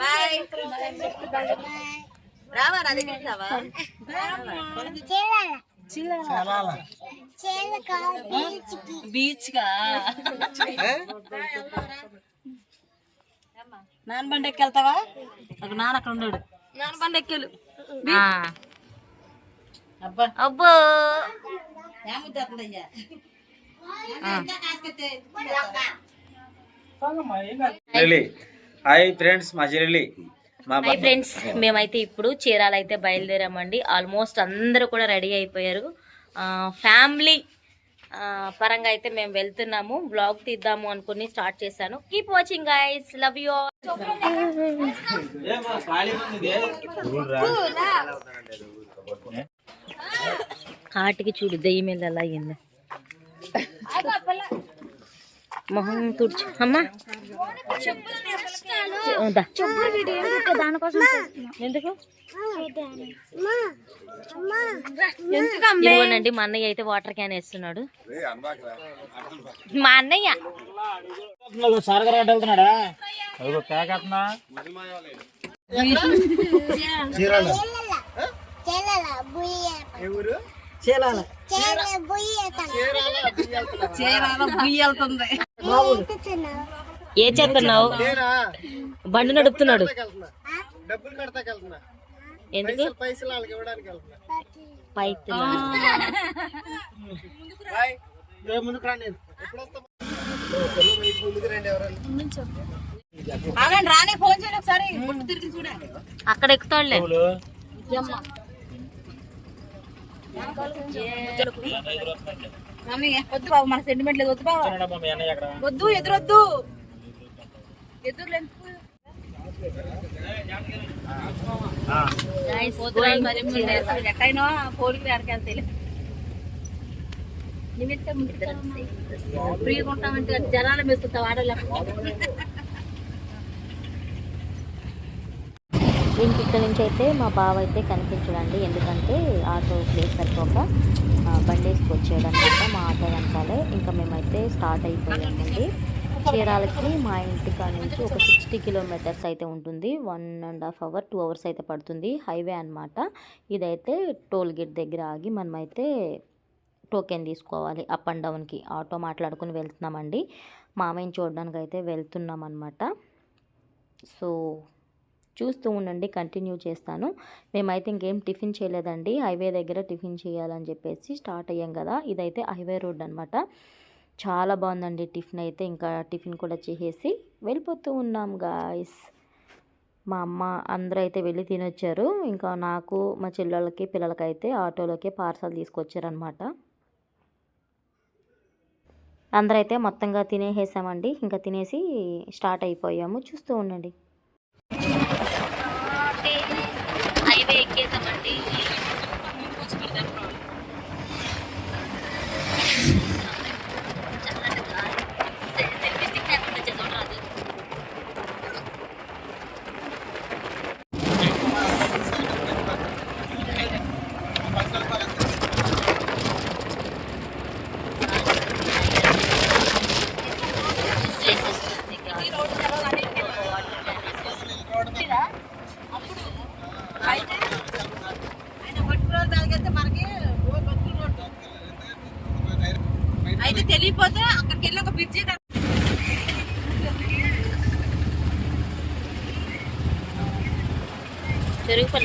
Bye రావా నా beach కా? నాన్న బండి ఎక్కెళ్తావా? ఒక నాన్న అక్కడ ఉన్నాడు. నాన్న బండి ఎక్కెళ్ళు. అబ్బా. హాయ్ ఫ్రెండ్స్ మా చెల్లి హాయ్ ఫ్రెండ్స్ మేమైతే ఇప్పుడు చీరాలు అయితే బయలుదేరామండి. ఆల్మోస్ట్ అందరూ కూడా రెడీ అయిపోయారు. ఫ్యామిలీ పరంగా అయితే మేము వెళ్తున్నాము. బ్లాగ్ తీద్దాము అనుకుని స్టార్ట్ చేశాను. Keep watching guys love you కాటికి చూడు దెయ్యం మీద ఎలా అయ్యింది మొహం తుడిచి. అమ్మా. ఎందుకు? ఇదిగోనండి మా అన్నయ్య అయితే వాటర్ క్యాన్ వేస్తున్నాడు. మా అన్నయ్య. ఏ చేస్తున్నావు? బండి నడుపుతున్నాడు. డబ్బులు కడతాకెళ్తున్నా ఎందుకు? పైసలు వాళ్ళకి ఇవ్వడానికి వెళ్తున్నా. ముందుకు ఎప్పుడు రాని ఫోన్ చేయండి ఒకసారి. అక్కడ ఎక్కుతాడులే. వద్దు బాబు మన సెంటిమెంట్ లేదు. వద్దు బాబు. వద్దు ఎదురొద్దు. ఎదురు ఎక్కడైనా కోడికి అడకెళ్తాయి నిమిత్తం ఫ్రీగా ఉంటామంటే జనాలు మెచ్చుతావు ఆడలేక ఇంక ఇక్కడ నుంచి అయితే మా బావ అయితే కనిపించడండి. ఎందుకంటే ఆటో ప్లేస్ సరిపోక బండేసుకు బండి మా ఆటో వెనకాలే. ఇంకా మేమైతే స్టార్ట్ అయిపోయామండి. చీరాలకి మా ఇంటికాడ నుంచి ఒక సిక్స్టీ కిలోమీటర్స్ అయితే ఉంటుంది. One and half hour two hours అయితే పడుతుంది. హైవే అన్నమాట. ఇదైతే టోల్ గేట్ దగ్గర ఆగి మనమైతే టోకెన్ తీసుకోవాలి. అప్ అండ్ డౌన్కి ఆటో మాట్లాడుకుని వెళ్తున్నామండి. మామయ్యని చూడడానికి అయితే వెళ్తున్నాం అనమాట సో చూస్తూ ఉండండి కంటిన్యూ చేస్తాను. మేమైతే ఇంకేం టిఫిన్ చేయలేదండి. హైవే దగ్గర టిఫిన్ చేయాలని చెప్పేసి స్టార్ట్ అయ్యాం కదా. ఇదైతే హైవే రోడ్ అనమాట చాలా బాగుందండి టిఫిన్ అయితే. ఇంకా టిఫిన్ కూడా చేసేసి వెళ్ళిపోతూ ఉన్నాం గాయస్. మా అమ్మ అందరూ అయితే వెళ్ళి తినొచ్చారు. ఇంకా నాకు మా చెల్లెళ్ళకి పిల్లలకైతే ఆటోలోకి పార్సల్ తీసుకొచ్చారనమాట అందరైతే మొత్తంగా తినేసేసామండి. ఇంకా తినేసి స్టార్ట్ అయిపోయాము. చూస్తూ ఉండండి హైవే ఎక్కేసామండి అయితే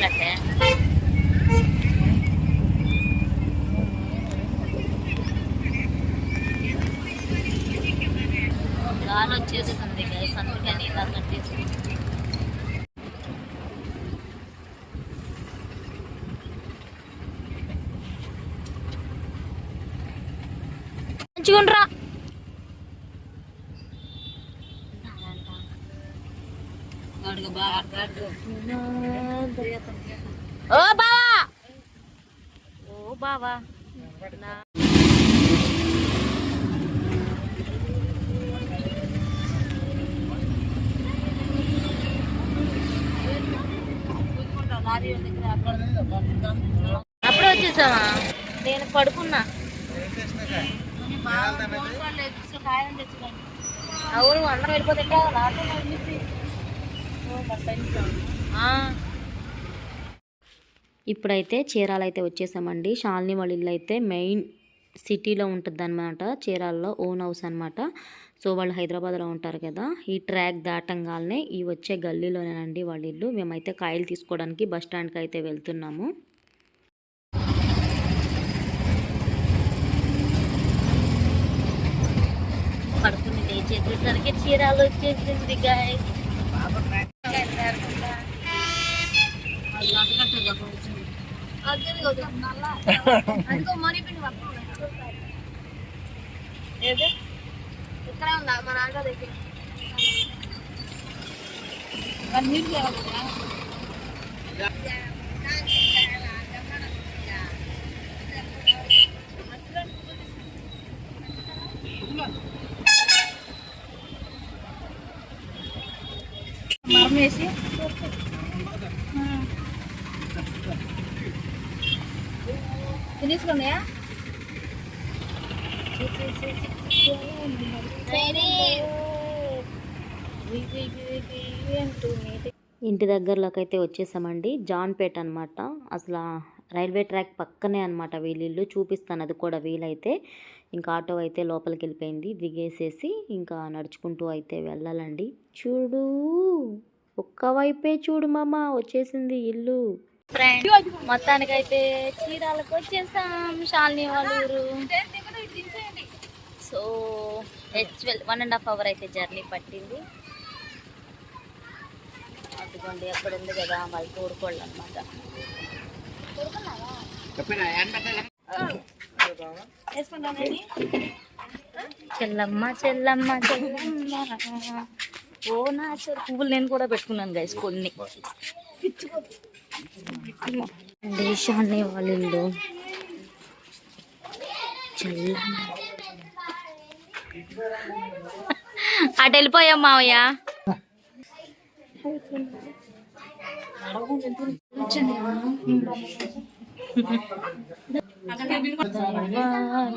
తిరిగిపోయినట్టే గాలి వచ్చేస్తుంది గైస్ అందుకని ఇలా కట్టేసి మంచిగుండ్రా ఓ బావా! ఓ బావా! అప్పుడే వచ్చేసావా? నేను పడుకున్నా. అవును అందరం వెళ్ళిపోతుంటే ఇప్పుడైతే చీరాలు అయితే వచ్చేసామండి. షాలిని వాళ్ళ ఇల్లు అయితే మెయిన్ సిటీలో ఉంటుంది అనమాట చీరాల్లో ఓన్ హౌస్ అనమాట సో వాళ్ళు హైదరాబాద్లో ఉంటారు కదా. ఈ ట్రాక్ దాటంగానే ఈ వచ్చే గల్లీలోనేనండి వాళ్ళ ఇల్లు. మేమైతే కాయలు తీసుకోవడానికి బస్ స్టాండ్కి అయితే వెళ్తున్నాము. పడుకుని లేచేసేసరికి చీరాలు వచ్చేసింది ఇక్కడ ఉందా మన ఆటో దగ్గర మరమేసి ఇంటి దగ్గరలోకి అయితే వచ్చేసామండి. జాన్పేట అనమాట అసలు రైల్వే ట్రాక్ పక్కనే అనమాట వీళ్ళిల్లు. చూపిస్తాను అది కూడా వీలైతే. ఇంకా ఆటో అయితే లోపలికి వెళ్ళిపోయింది దిగేసేసి ఇంకా నడుచుకుంటూ అయితే వెళ్ళాలండి. చూడు! ఒక్క వైపే చూడు మామ వచ్చేసింది ఇల్లు. ఫ్రెండ్ మొత్తానికైతే చీరాలకు వచ్చేసాం. షాల్ని వాళ్ళు సో హెచ్వెల్ వన్ అండ్ హాఫ్ అవర్ అయితే జర్నీ పట్టింది. అదిగోండి అక్కడ ఉంది కదా? మళ్ళీ తోడుకోళ్ళు అనమాట చెల్లమ్మ చెల్లమ్మ చెల్లమ్మ. ఓ నా చెల్లి. పువ్వులు నేను కూడా పెట్టుకున్నాను గైస్ కొన్ని. దేశాన్ని వాళ్ళ అటు వెళ్ళిపోయాం మావయ్య?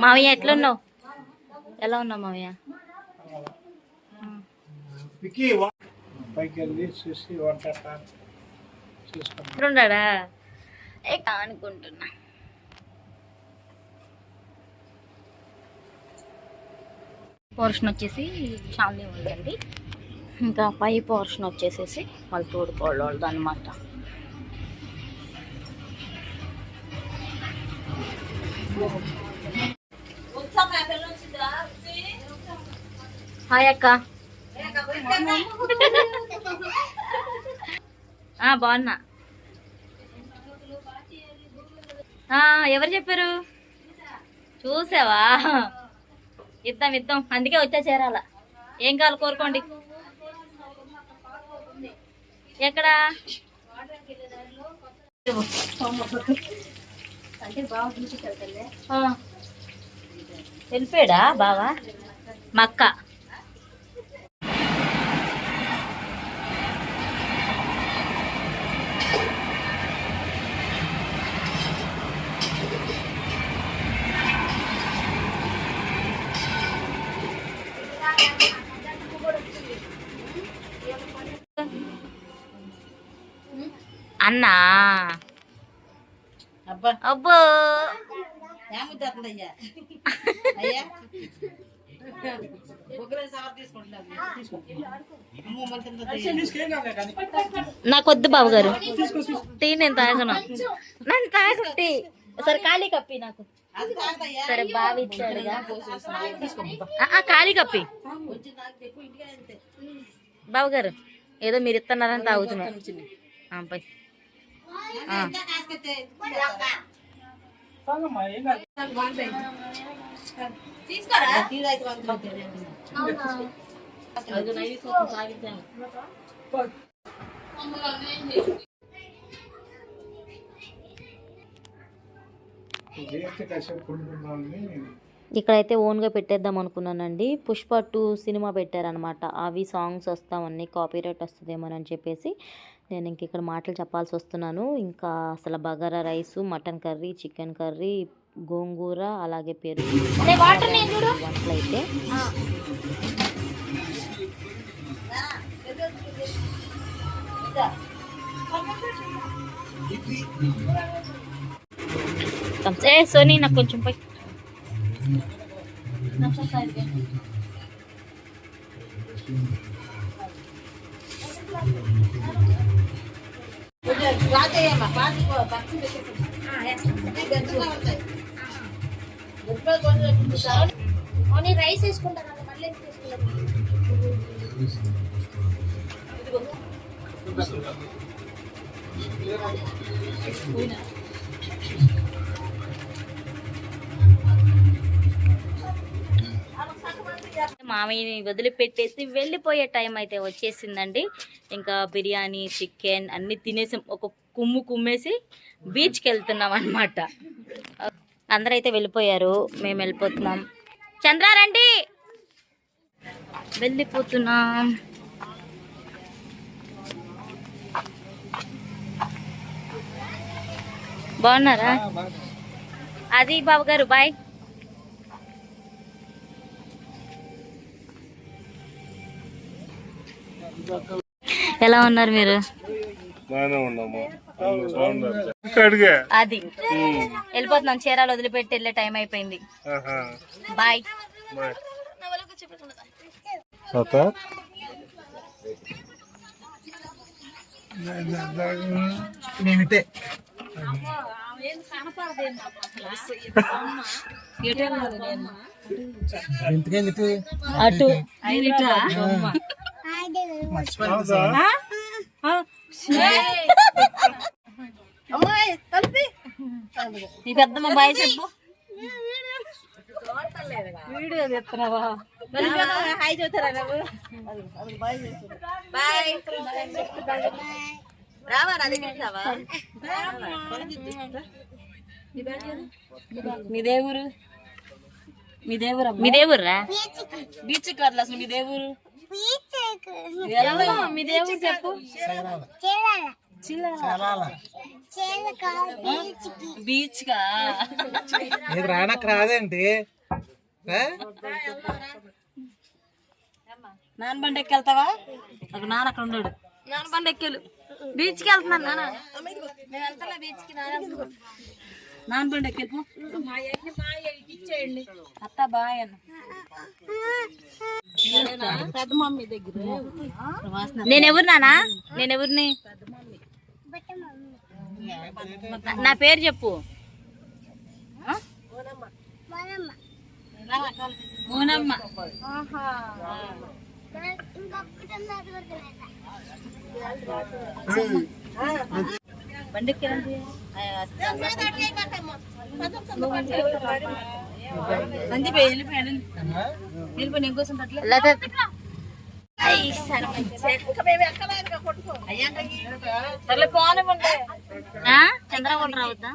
మావయ్య ఎట్లున్నావు? ఎలా ఉన్నావు మావయ్య? పైకి వెళ్ళి చూసి వంట అనుకుంటున్నా. పోర్షన్ వచ్చేసి షాలి ఉందండి ఇంకా పై పోర్షన్ వచ్చేసేసి వాళ్ళు తోడుకోళ్ళు అనమాట హాయ్ అక్క. బాగున్నా. ఎవరు చెప్పారు? చూసావా? ఇద్దాం ఇద్దాం. అందుకే వచ్చా చేరాల. ఏం కావాలి కోరుకోండి. ఎక్కడా? వెళ్ళిపోయాడా బావా? మా మరి తిందా నాకొద్దు బాబు గారు. టీ నేను తాగను. నన్ను తాగను టీ. సరే ఖాళీ కప్పి నాకు. సరే బావి ఇచ్చాడుగా ఖాళీ కప్పి. బాబు గారు ఏదో మీరు ఇస్తున్నారని తాగుతున్నా. కాదు. తీసుకోరా? ఇక్కడైతే ఓన్గా పెట్టేద్దాం అనుకున్నానండి. పుష్ప టూ సినిమా పెట్టారనమాట అవి సాంగ్స్ వస్తామని కాపీరైట్ వస్తుందేమోనని చెప్పేసి నేను ఇంక ఇక్కడ మాటలు చెప్పాల్సి వస్తున్నాను. ఇంకా అసలు bagara rice mutton curry chicken curry gongura అలాగే పెరుగు. వంటలు అయితే ఏ సోనీ నాకు కొంచెం పోయి రైస్ వేసుకుంటారా మళ్ళీ మామయ్యని వదిలిపెట్టేసి వెళ్ళిపోయే టైం అయితే వచ్చేసిందండి. ఇంకా బిర్యానీ చికెన్ అన్ని తినేసి ఒక కుమ్ము కుమ్మేసి బీచ్కి వెళ్తున్నాం అనమాట అందరైతే వెళ్ళిపోయారు. మేము వెళ్ళిపోతున్నాం. చంద్రారండి వెళ్ళిపోతున్నాం. బాగున్నారా? అది బాబు గారు బాయ్. ఎలా ఉన్నారు మీరు? బాగానే ఉన్నాము? అడిగా? అది. వెళ్ళిపోతున్నాం. చీరాలు వదిలిపెట్టి వెళ్ళే టైం అయిపోయింది. బాయ్. నేనితే అటు. నీ పెద్దమ్మ బాయ్ చెప్పు. మీ దేవురు? మీ దేవురు మీ దేవుర్రా? బీచ్ కాదు అసలు మీ దేవురు. మీ దేవురు చెప్పు. బీచ్ కా నీకు రానక్క రాదేంటి? నాన్న బండి ఎక్కి వెళ్తావా? ఒక నాన్న అక్కడ ఉన్నాడు. నాన్న బండి ఎక్కేలు. బీచ్కి వెళ్తున్నాను నాన్న. నేను వెళ్తా బీచ్కి నాన్న నాన్న బండి ఎక్కేపు. అత్త బాయ్ అన్న. నేనెవరు నానా నేనెవరిని నా పేరు చెప్పు. ఎక్కారండి. సందీప్ వెళ్ళిపోయాడు వెళ్ళిపోయి నేను కోసం అట్లా. లేదా సర్లే పోనివ్వండి ఆ? చంద్రబాబు రావద్దా?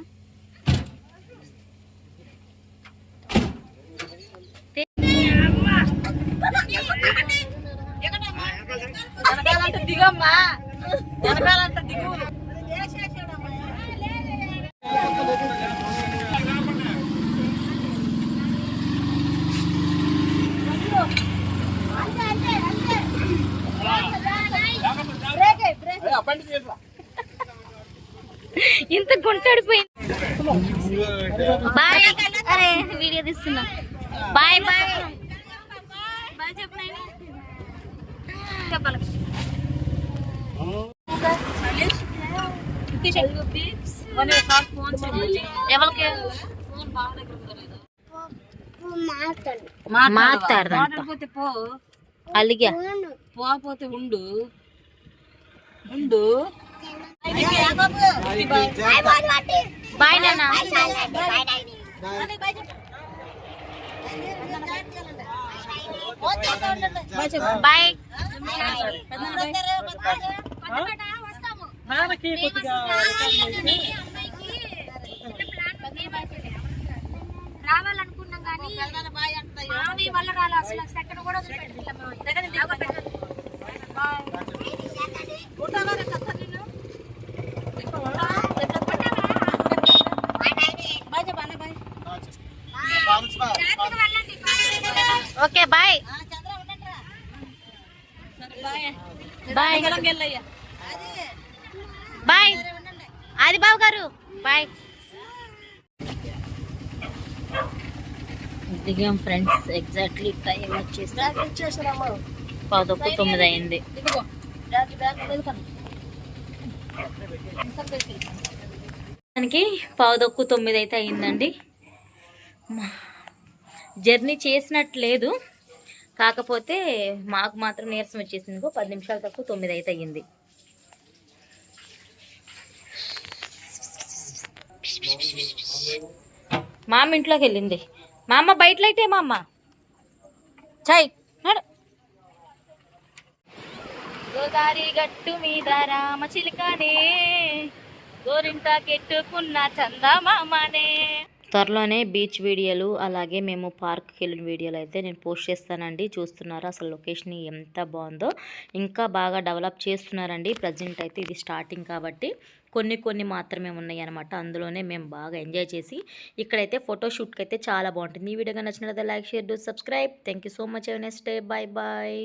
దిగమ్మా. వెనకాలంటే దిగు. ఇంత గుంటాడిపోయింది. బాయ్ అరే వీడియో తీస్తున్నా. Bye bye. బాయ్ చెప్పు నాయనా. చెప్పాలి. ఎవరికి? మాట్లాడదా అలిగా. పోకపోతే ఉండు. ఉండు. బాయ్ నాన్న. బాయ్. రావాలనుకున్నాం కానీ వల్ల రాలే అసలు సెకండ్ కూడా ఓకే బాయ్ బాయ్ వెళ్ళయ్యా బాయ్ ఆదిబాబు గారు బాయ్ దిగాం ఫ్రెండ్స్ ఎగ్జాక్ట్లీ టైం వచ్చేసి పదొక్కు తొమ్మిది అయింది. దానికి పావుదొక్కు తొమ్మిది అయితే అయిందండి. జర్నీ చేసినట్టు లేదు. కాకపోతే మాకు మాత్రం నీరసం వచ్చేసింది పది నిమిషాల తక్కువ తొమ్మిది అయితే అయ్యింది. మా అమ్మ ఇంట్లోకి వెళ్ళింది. మా అమ్మ బయట లైటే మా అమ్మ చాయ్ నడు. గోదారి గట్టు మీద రామ చిలుకనే గోరింట కెట్టుకున్న చందమామనే. త్వరలోనే బీచ్ వీడియోలు అలాగే మేము పార్క్కి వెళ్ళిన వీడియోలు అయితే నేను పోస్ట్ చేస్తానండి. చూస్తున్నారా అసలు లొకేషన్ ఎంత బాగుందో. ఇంకా బాగా డెవలప్ చేస్తున్నారండి. ప్రజెంట్ అయితే ఇది స్టార్టింగ్ కాబట్టి. కొన్ని కొన్ని మాత్రమే ఉన్నాయి అనమాట అందులోనే మేము బాగా ఎంజాయ్ చేసి ఇక్కడైతే ఫోటోషూట్కి అయితే చాలా బాగుంటుంది. ఈ వీడియో నచ్చినట్లయితే like share do subscribe. Thank you so much next day bye bye